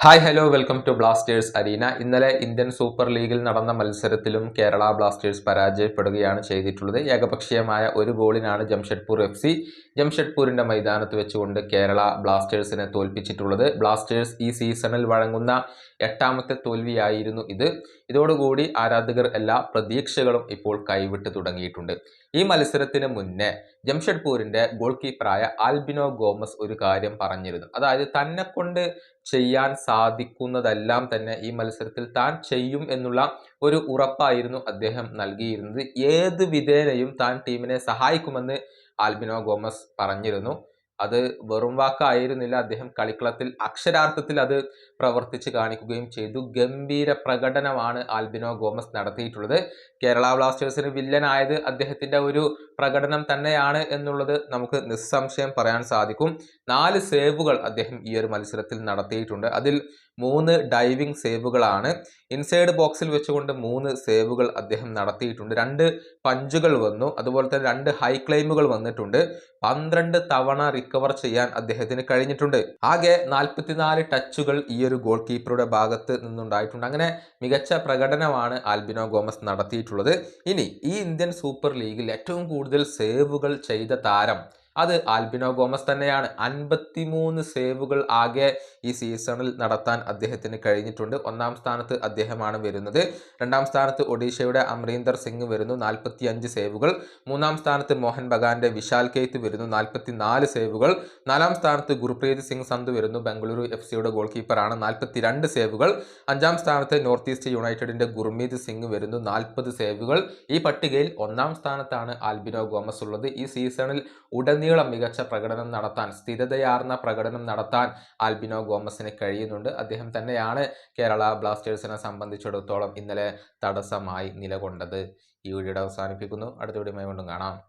Hi hello welcome to Blasters arena ഇന്നലെ Indian super ലീഗിൽ നടന്ന മത്സരത്തിലും കേരള ബ്ലാസ്റ്റേഴ്സ് പരാജയപ്പെടുകയാണ് ചെയ്തിട്ടുള്ളത്. ഏകപക്ഷീയമായ ഒരു ഗോളിനാണ് ജംഷഡ്പൂർ എഫ് സി ജംഷഡ്പൂരിന്റെ മൈതാനത്ത് വെച്ചുകൊണ്ട് കേരള ബ്ലാസ്റ്റേഴ്സിനെ തോൽപ്പിച്ചിട്ടുള്ളത്. ബ്ലാസ്റ്റേഴ്സ് ഈ സീസണിൽ വഴങ്ങുന്ന എട്ടാമത്തെ തോൽവിയായിരുന്നു ഇത്. ഇതോടുകൂടി ആരാധകർ എല്ലാ പ്രതീക്ഷകളും ഇപ്പോൾ കൈവിട്ട് തുടങ്ങിയിട്ടുണ്ട്. ഈ മത്സരത്തിന് മുന്നേ ജംഷഡ്പൂരിന്റെ ഗോൾ കീപ്പറായ ആൽബിനോ ഗോമസ് ഒരു കാര്യം പറഞ്ഞിരുന്നു. അതായത് തന്നെ കൊണ്ട് ചെയ്യാൻ സാധിക്കുന്നതെല്ലാം തന്നെ ഈ മത്സരത്തിൽ താൻ ചെയ്യും എന്നുള്ള ഒരു ഉറപ്പായിരുന്നു അദ്ദേഹം നൽകിയിരുന്നത്. ഏത് വിധേനയും താൻ ടീമിനെ സഹായിക്കുമെന്ന് ആൽബിനോ ഗോമസ് പറഞ്ഞിരുന്നു. അത് വെറും വാക്കായിരുന്നില്ല. അദ്ദേഹം കളിക്കളത്തിൽ അക്ഷരാർത്ഥത്തിൽ അത് പ്രവർത്തിച്ച് കാണിക്കുകയും ചെയ്തു. ഗംഭീര പ്രകടനമാണ് ആൽബിനോ ഗോമസ് നടത്തിയിട്ടുള്ളത്. കേരള ബ്ലാസ്റ്റേഴ്സിന് വില്ലനായത് അദ്ദേഹത്തിന്റെ ഒരു പ്രകടനം തന്നെയാണ് എന്നുള്ളത് നമുക്ക് നിസ്സംശയം പറയാൻ സാധിക്കും. നാല് സേവുകൾ അദ്ദേഹം ഈ ഒരു മത്സരത്തിൽ നടത്തിയിട്ടുണ്ട്. അതിൽ മൂന്ന് ഡൈവിംഗ് സേവുകളാണ്. ഇൻസൈഡ് ബോക്സിൽ വെച്ചുകൊണ്ട് മൂന്ന് സേവുകൾ അദ്ദേഹം നടത്തിയിട്ടുണ്ട്. രണ്ട് പഞ്ചുകൾ വന്നു. അതുപോലെ തന്നെ രണ്ട് ഹൈ ക്ലെയിമുകൾ വന്നിട്ടുണ്ട്. പന്ത്രണ്ട് തവണ റിക്കവർ ചെയ്യാൻ അദ്ദേഹത്തിന് കഴിഞ്ഞിട്ടുണ്ട്. ആകെ നാൽപ്പത്തിനാല് ടച്ചുകൾ ഈ ഒരു ഗോൾ കീപ്പറുടെ ഭാഗത്ത് നിന്നുണ്ടായിട്ടുണ്ട്. അങ്ങനെ മികച്ച പ്രകടനമാണ് ആൽബിനോ ഗോമസ് നടത്തിയിട്ടുള്ളത്. ഇനി ഈ ഇന്ത്യൻ സൂപ്പർ ലീഗിൽ ഏറ്റവും കൂടുതൽ സേവുകൾ ചെയ്ത താരം അത് ആൽബിനോ ഗോമസ് തന്നെയാണ്. അൻപത്തിമൂന്ന് സേവുകൾ ആകെ ഈ സീസണിൽ നടത്താൻ അദ്ദേഹത്തിന് കഴിഞ്ഞിട്ടുണ്ട്. ഒന്നാം സ്ഥാനത്ത് അദ്ദേഹമാണ് വരുന്നത്. രണ്ടാം സ്ഥാനത്ത് ഒഡീഷയുടെ അമരീന്ദർ സിംഗ് വരുന്നു നാൽപ്പത്തി അഞ്ച് സേവുകൾ. മൂന്നാം സ്ഥാനത്ത് മോഹൻ ബഗാന്റെ വിശാൽ കെയ്ത്ത് വരുന്നു നാൽപ്പത്തി നാല് സേവുകൾ. നാലാം സ്ഥാനത്ത് ഗുർപ്രീത് സിംഗ് സന്ധു വരുന്നു ബംഗളൂരു എഫ് സിയുടെ ഗോൾ കീപ്പറാണ് നാൽപ്പത്തി രണ്ട് സേവുകൾ. അഞ്ചാം സ്ഥാനത്ത് നോർത്ത് ഈസ്റ്റ് യുണൈറ്റഡിന്റെ ഗുർമീത് സിംഗ് വരുന്നു നാൽപ്പത് സേവുകൾ. ഈ പട്ടികയിൽ ഒന്നാം സ്ഥാനത്താണ് ആൽബിനോ ഗോമസ് ഉള്ളത്. ഈ സീസണിൽ ഉടനീളം മികച്ച പ്രകടനം നടത്താൻ സ്ഥിരതയാർന്ന പ്രകടനം നടത്താൻ ആൽബിനോ ഗോമസിന് കഴിയുന്നുണ്ട്. അദ്ദേഹം തന്നെയാണ് കേരള ബ്ലാസ്റ്റേഴ്സിനെ സംബന്ധിച്ചിടത്തോളം ഇന്നലെ തടസ്സമായി നിലകൊണ്ടത്. ഈ വീഡിയോ അവസാനിപ്പിക്കുന്നു. അടുത്ത വീഡിയോയുമായി വീണ്ടും കാണാം.